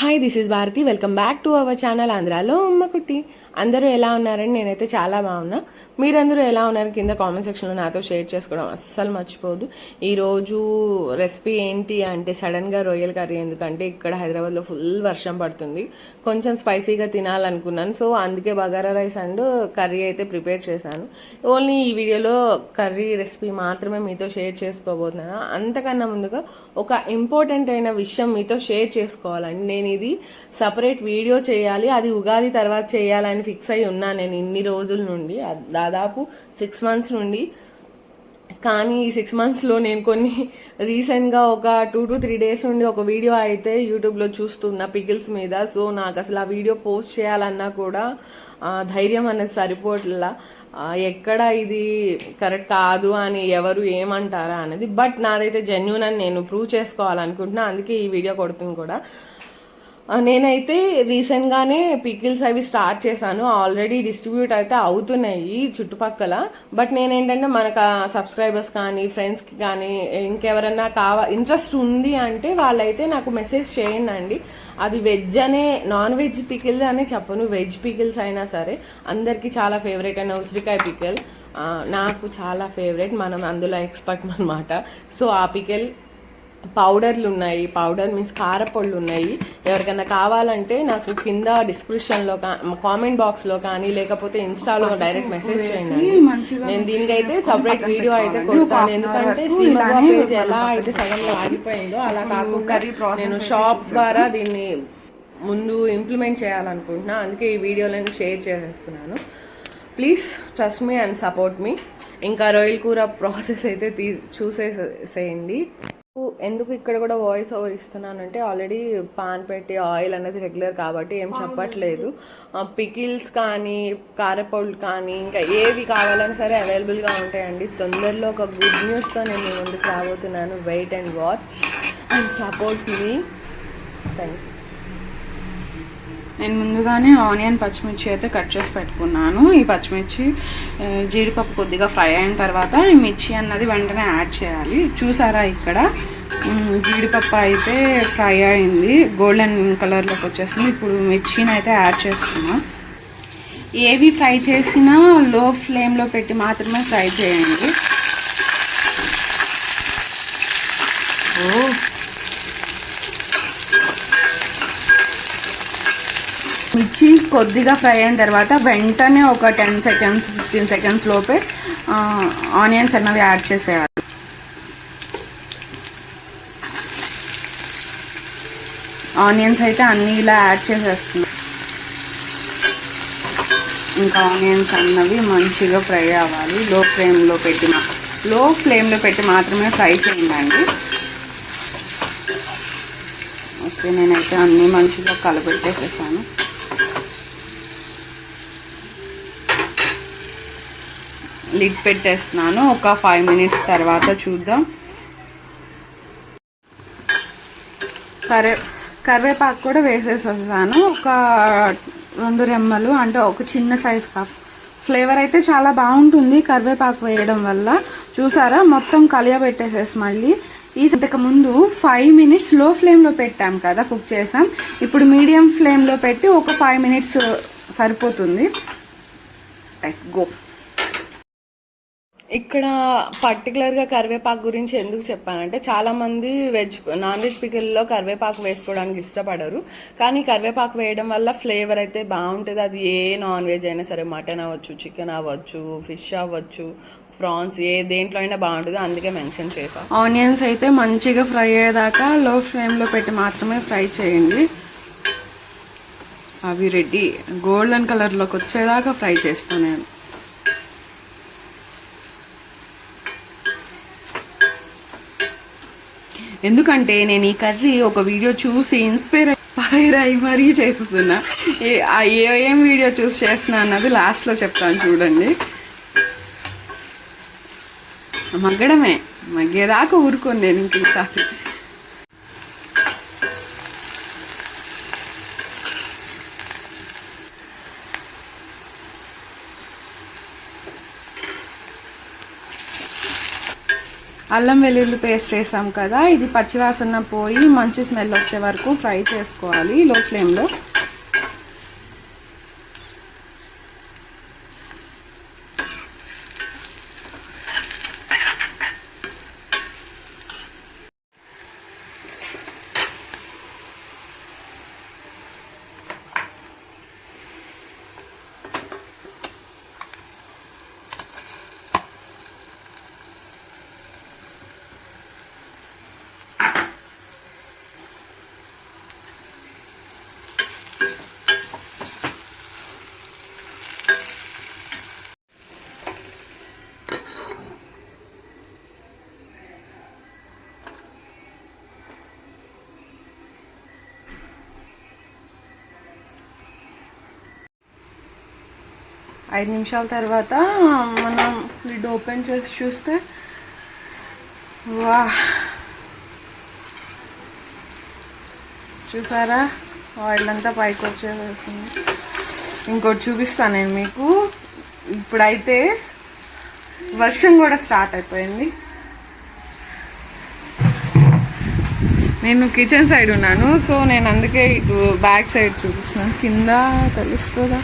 Hi this is Bharathi welcome back to our channel ఆంధ్రాలో అమ్మకుట్టి అందరూ ఎలా ఉన్నారని నేనైతే చాలా బాగున్నా. మీరందరూ ఎలా ఉన్నారు? కింద కామెంట్ సెక్షన్లో నాతో షేర్ చేసుకోవడం అస్సలు మర్చిపోదు. ఈరోజు రెసిపీ ఏంటి అంటే సడన్గా రొయ్యల కర్రీ ఎందుకంటే ఇక్కడ హైదరాబాద్లో ఫుల్ వర్షం పడుతుంది. కొంచెం స్పైసీగా తినాలనుకున్నాను. సో అందుకే బగారా రైస్ అండ్ కర్రీ అయితే ప్రిపేర్ చేశాను. ఓన్లీ ఈ వీడియోలో కర్రీ రెసిపీ మాత్రమే మీతో షేర్ చేసుకోబోతున్నాను. అంతకన్నా ముందుగా ఒక ఇంపార్టెంట్ అయిన విషయం మీతో షేర్ చేసుకోవాలండి. నేను ఇది సపరేట్ వీడియో చేయాలి అది ఉగాది తర్వాత చేయాలని ఫిక్స్ అయి ఉన్నా నేను ఇన్ని రోజుల నుండి దాదాపు సిక్స్ మంత్స్ నుండి. కానీ ఈ సిక్స్ మంత్స్లో నేను కొన్ని రీసెంట్గా ఒక టూ టు త్రీ డేస్ నుండి ఒక వీడియో అయితే యూట్యూబ్లో చూస్తున్నా పికిల్స్ మీద. సో నాకు అసలు ఆ వీడియో పోస్ట్ చేయాలన్నా కూడా ధైర్యం అనేది సరిపోట్లా. ఎక్కడ ఇది కరెక్ట్ కాదు అని ఎవరు ఏమంటారా అనేది బట్ నాదైతే జెన్యున్ అని నేను ప్రూవ్ చేసుకోవాలనుకుంటున్నా. అందుకే ఈ వీడియో కొడుతుంది కూడా. నేనైతే రీసెంట్గానే పికిల్స్ అవి స్టార్ట్ చేశాను. ఆల్రెడీ డిస్ట్రిబ్యూట్ అయితే అవుతున్నాయి చుట్టుపక్కల. బట్ నేనేంటంటే మనకు సబ్స్క్రైబర్స్ కానీ ఫ్రెండ్స్కి కానీ ఇంకెవరన్నా కావా ఇంట్రెస్ట్ ఉంది అంటే వాళ్ళైతే నాకు మెసేజ్ చేయండి అండి అది వెజ్ అనే నాన్ వెజ్ పికిల్ అనే చెప్పను. వెజ్ పికిల్స్ అయినా సరే అందరికీ చాలా ఫేవరెట్ అయిన ఉసిరికాయ పికిల్. నాకు చాలా ఫేవరెట్. మనం అందులో ఎక్స్పర్ట్ అనమాట సో ఆ పికిల్ పౌడర్లు ఉన్నాయి పౌడర్ మీన్స్ కారపొళ్ళు ఉన్నాయి. ఎవరికైనా కావాలంటే నాకు కింద డిస్క్రిప్షన్లో కామెంట్ బాక్స్లో కానీ లేకపోతే ఇన్స్టాలో డైరెక్ట్ మెసేజ్ చేయండి. నేను దీనికైతే సపరేట్ వీడియో అయితే కొడతాను. ఎందుకంటే శ్రీమగ పేజ్ ఎలా అయితే సగంలో ఆగిపోయిందో అలా కాకుండా నేను షాప్ ద్వారా దీన్ని ముందు ఇంప్లిమెంట్ చేయాలనుకుంటున్నా. అందుకే ఈ వీడియోలను షేర్ చేసేస్తున్నాను. Please trust me and support me ఇంకా రొయ్యల కూర ప్రాసెస్ అయితే తీ చూసేసేయండి ఎందుకు ఇక్కడ కూడా వాయిస్ ఓవర్ ఇస్తున్నానంటే ఆల్రెడీ పాన్ పెట్టి ఆయిల్ అనేది రెగ్యులర్ కాబట్టి ఏం చెప్పట్లేదు. పికిల్స్ కానీ కారపౌళ్ళు కానీ ఇంకా ఏవి కావాలన్నా సరే అవైలబుల్గా ఉంటాయండి. తొందరలో ఒక గుడ్ న్యూస్తో నేను ముందుకు రాబోతున్నాను. Wait and watch and support me thank you నేను ముందుగానే ఆనియన్ పచ్చిమిర్చి అయితే కట్ చేసి పెట్టుకున్నాను. ఈ పచ్చిమిర్చి జీడిపప్పు కొద్దిగా ఫ్రై అయిన తర్వాత ఈ మిర్చి అన్నది వెంటనే యాడ్ చేయాలి. చూసారా ఇక్కడ? జీడిపప్పు అయితే ఫ్రై అయింది. గోల్డెన్ కలర్లోకి వచ్చేసింది. ఇప్పుడు మిర్చిని అయితే యాడ్ చేస్తున్నా. ఏవి ఫ్రై చేసినా లో ఫ్లేమ్లో పెట్టి మాత్రమే ఫ్రై చేయండి. ఓ మిర్చి కొద్దిగా ఫ్రై అయిన తర్వాత వెంటనే ఒక టెన్ సెకండ్స్ ఫిఫ్టీన్ సెకండ్స్ లోపే ఆనియన్స్ అన్నవి యాడ్ చేసేయాలి. ఆనియన్స్ అయితే అన్నీ ఇలా యాడ్ చేసేస్తున్నాం. ఇంకా ఆనియన్స్ అన్నవి మంచిగా ఫ్రై అవ్వాలి. లో ఫ్లేమ్లో పెట్టి లో ఫ్లేమ్లో పెట్టి మాత్రమే ఫ్రై చేయండి. ఓకే నేనైతే అన్నీ మంచిగా కలపెట్టేసేసాను లిడ్ పెట్టేస్తున్నాను. ఒక ఫైవ్ మినిట్స్ తర్వాత చూద్దాం. కరే కరివేపాకు కూడా వేసేసేసాను. ఒక రెండు రెమ్మలు అంటే ఒక చిన్న సైజ్ కప్ ఫ్లేవర్ అయితే చాలా బాగుంటుంది కరివేపాకు వేయడం వల్ల. చూసారా? మొత్తం కలియబెట్టేసేసి మళ్ళీ. ఈ ఇంతకు ముందు ఫైవ్ మినిట్స్లో ఫ్లేమ్లో పెట్టాం కదా కుక్ చేసాం. ఇప్పుడు మీడియం ఫ్లేమ్లో పెట్టి ఒక ఫైవ్ మినిట్స్ సరిపోతుంది. గో ఇక్కడ పర్టికులర్గా కరివేపాకు గురించి ఎందుకు చెప్పానంటే చాలామంది వెజ్ నాన్ వెజ్ పికిల్లో కరివేపాకు వేసుకోవడానికి ఇష్టపడరు. కానీ కరివేపాకు వేయడం వల్ల ఫ్లేవర్ అయితే బాగుంటుంది. అది ఏ నాన్ వెజ్ అయినా సరే మటన్ అవ్వచ్చు చికెన్ అవ్వచ్చు ఫిష్ అవ్వచ్చు ప్రాన్స్ ఏ దేంట్లో అయినా బాగుంటుంది. అందుకే మెన్షన్ చేశాను ఆనియన్స్ అయితే మంచిగా ఫ్రై అయ్యేదాకా లో ఫ్లేమ్లో పెట్టి మాత్రమే ఫ్రై చేయండి. అవి రెడీ గోల్డెన్ కలర్లోకి వచ్చేదాకా ఫ్రై చేస్తాను నేను. ఎందుకంటే నేను ఈ కర్రీ ఒక వీడియో చూసి ఇన్స్పైర్ ఫైర్ అయి మరీ చేస్తున్నా. ఏ- ఏ ఏం వీడియో చూసి చేస్తున్నా అన్నది లాస్ట్లో చెప్తాను చూడండి. మగ్గడమే. మగ్గేదాకా ఊరుకోను నేను ఇంకొకసారి. అల్లం వెల్లుల్లి పేస్ట్ వేసాం కదా. ఇది పచ్చివాసన పోయి మంచి స్మెల్ వచ్చే వరకు ఫ్రై చేసుకోవాలి లో ఫ్లేమ్లో. ఐదు నిమిషాల తర్వాత మనం లిడ్ ఓపెన్ చేసి చూస్తే వా చూసారా? ఆయిల్ అంతా పైకి వచ్చేసింది ఇంకోటి చూపిస్తాను నేను మీకు. ఇప్పుడైతే వర్షం కూడా స్టార్ట్ అయిపోయింది. నేను కిచెన్ సైడ్ ఉన్నాను సో నేను అందుకే ఇటు బ్యాక్ సైడ్ చూపిస్తున్నాను. కింద తెలుస్తుందా?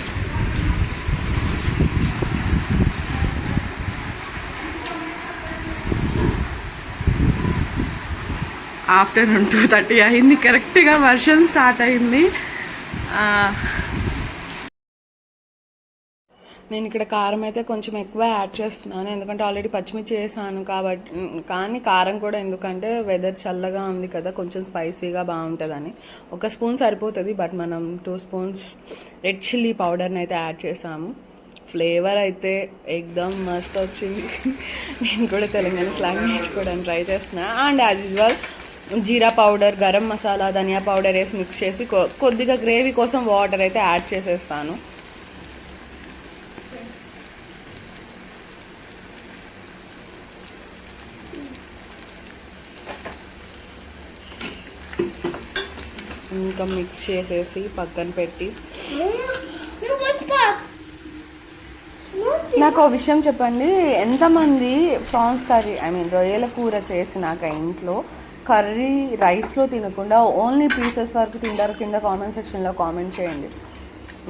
ఆఫ్టర్నూన్ టూ థర్టీ అయింది. కరెక్ట్గా వర్షం స్టార్ట్ అయింది. నేను ఇక్కడ కారం అయితే కొంచెం ఎక్కువ యాడ్ చేస్తున్నాను. ఎందుకంటే ఆల్రెడీ పచ్చిమిర్చి వేసాను కాబట్టి కానీ కారం కూడా ఎందుకంటే వెదర్ చల్లగా ఉంది కదా కొంచెం స్పైసీగా బాగుంటుందని. ఒక స్పూన్ సరిపోతుంది బట్ మనం టూ స్పూన్స్ రెడ్ చిల్లీ పౌడర్ని అయితే యాడ్ చేసాము. ఫ్లేవర్ అయితే ఎక్దమ్ మస్త్ వచ్చింది నేను కూడా తెలంగాణ స్లాంగ్ నేర్చుకోవడానికి ట్రై చేస్తున్నా. And as usual jeera powder garam masala dhaniya powder వేసి మిక్స్ చేసి కొ- కొద్దిగా గ్రేవీ కోసం వాటర్ అయితే యాడ్ చేసేస్తాను. ఇంకా మిక్స్ చేసేసి పక్కన పెట్టి. నాకు ఒక విషయం చెప్పండి. ఎంతమంది ప్రాన్స్ కర్రీ ఐ మీన్ రొయ్యల కూర చేసినాక ఇంట్లో కర్రీ రైస్లో తినకుండా ఓన్లీ పీసెస్ వరకు తింటారు. కింద కామెంట్ సెక్షన్లో కామెంట్ చేయండి.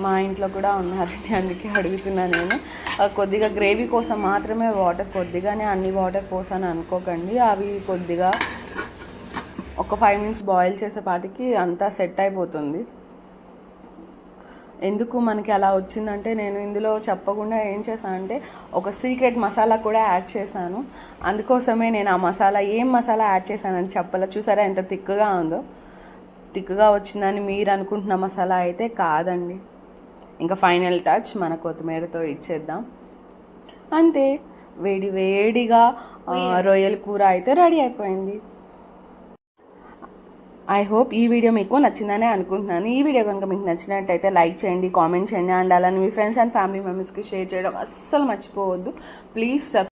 మా ఇంట్లో కూడా ఉన్నారండి అందుకే అడుగుతున్నా నేను కొద్దిగా గ్రేవీ కోసం మాత్రమే వాటర్ కొద్దిగానే అన్ని వాటర్ పోసాను అనుకోకండి. అవి కొద్దిగా ఒక ఫైవ్ మినిట్స్ బాయిల్ చేసేపాటికి అంతా సెట్ అయిపోతుంది. ఎందుకు మనకి అలా వచ్చిందంటే నేను ఇందులో చెప్పకుండా ఏం చేశానంటే ఒక సీక్రెట్ మసాలా కూడా యాడ్ చేశాను. అందుకోసమే నేను ఆ మసాలా ఏం మసాలా యాడ్ చేశానని చెప్పాల. చూసారా ఎంత తిక్కుగా ఉందో? తిక్కుగా వచ్చిందని మీరు అనుకుంటున్న మసాలా అయితే కాదండి. ఇంకా ఫైనల్ టచ్ మన కొత్తిమీరతో ఇచ్చేద్దాం. అంతే. వేడి వేడిగా రొయ్యల కూర అయితే రెడీ అయిపోయింది. ఐ హోప్ ఈ వీడియో మీకు నచ్చిందనే అనుకుంటున్నాను. ఈ వీడియో కనుక మీకు నచ్చినట్టయితే లైక్ చేయండి కామెంట్ చేయండి అండ్ అలానే మీ ఫ్రెండ్స్ అండ్ ఫ్యామిలీ మెంబర్స్కి షేర్ చేయడం అస్సలు మర్చిపోవద్దు. ప్లీజ్